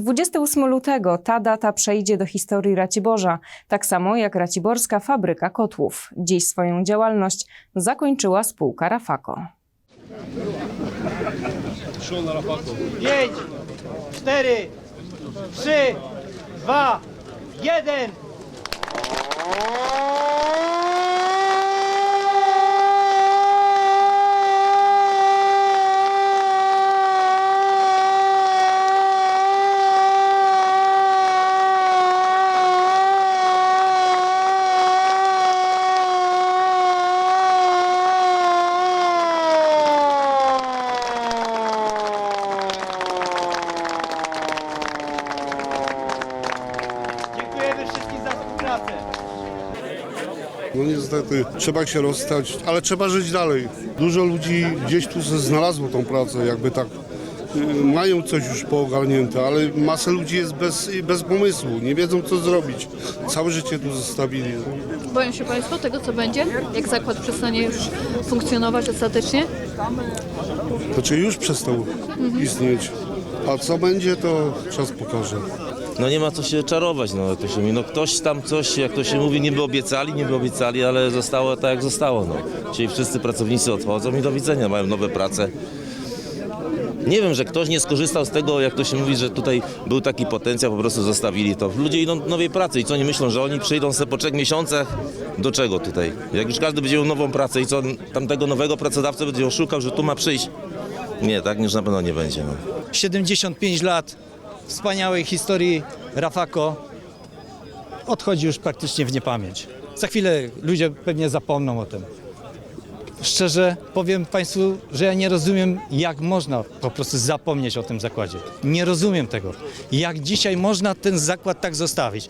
28 lutego ta data przejdzie do historii Raciborza, tak samo jak Raciborska Fabryka Kotłów. Dziś swoją działalność zakończyła spółka Rafako. 5, 4, 3, 2, 1. współpracę. No niestety, trzeba się rozstać, ale trzeba żyć dalej. Dużo ludzi gdzieś tu znalazło tą pracę, jakby tak y, mają coś już poogarnięte, ale masa ludzi jest bez, bez pomysłu, nie wiedzą co zrobić. Całe życie tu zostawili. Boją się Państwo tego, co będzie? Jak zakład przestanie już funkcjonować ostatecznie? To czy już przestał istnieć, a co będzie to czas pokaże. No nie ma co się czarować, no, to się. No ktoś tam coś, jak to się mówi, niby obiecali, niby obiecali, ale zostało tak jak zostało, no. Czyli wszyscy pracownicy odchodzą i do widzenia, mają nowe prace. Nie wiem, że ktoś nie skorzystał z tego, jak to się mówi, że tutaj był taki potencjał, po prostu zostawili to. Ludzie idą do nowej pracy i co, nie myślą, że oni przyjdą sobie po trzech miesiącach? Do czego tutaj? Jak już każdy będzie miał nową pracę i co, tamtego nowego pracodawcę będzie oszukał, że tu ma przyjść? Nie, tak już na pewno nie będzie, no. 75 lat wspaniałej historii Rafako odchodzi już praktycznie w niepamięć. Za chwilę ludzie pewnie zapomną o tym. Szczerze powiem Państwu, że ja nie rozumiem, jak można po prostu zapomnieć o tym zakładzie. Nie rozumiem tego. Jak dzisiaj można ten zakład tak zostawić?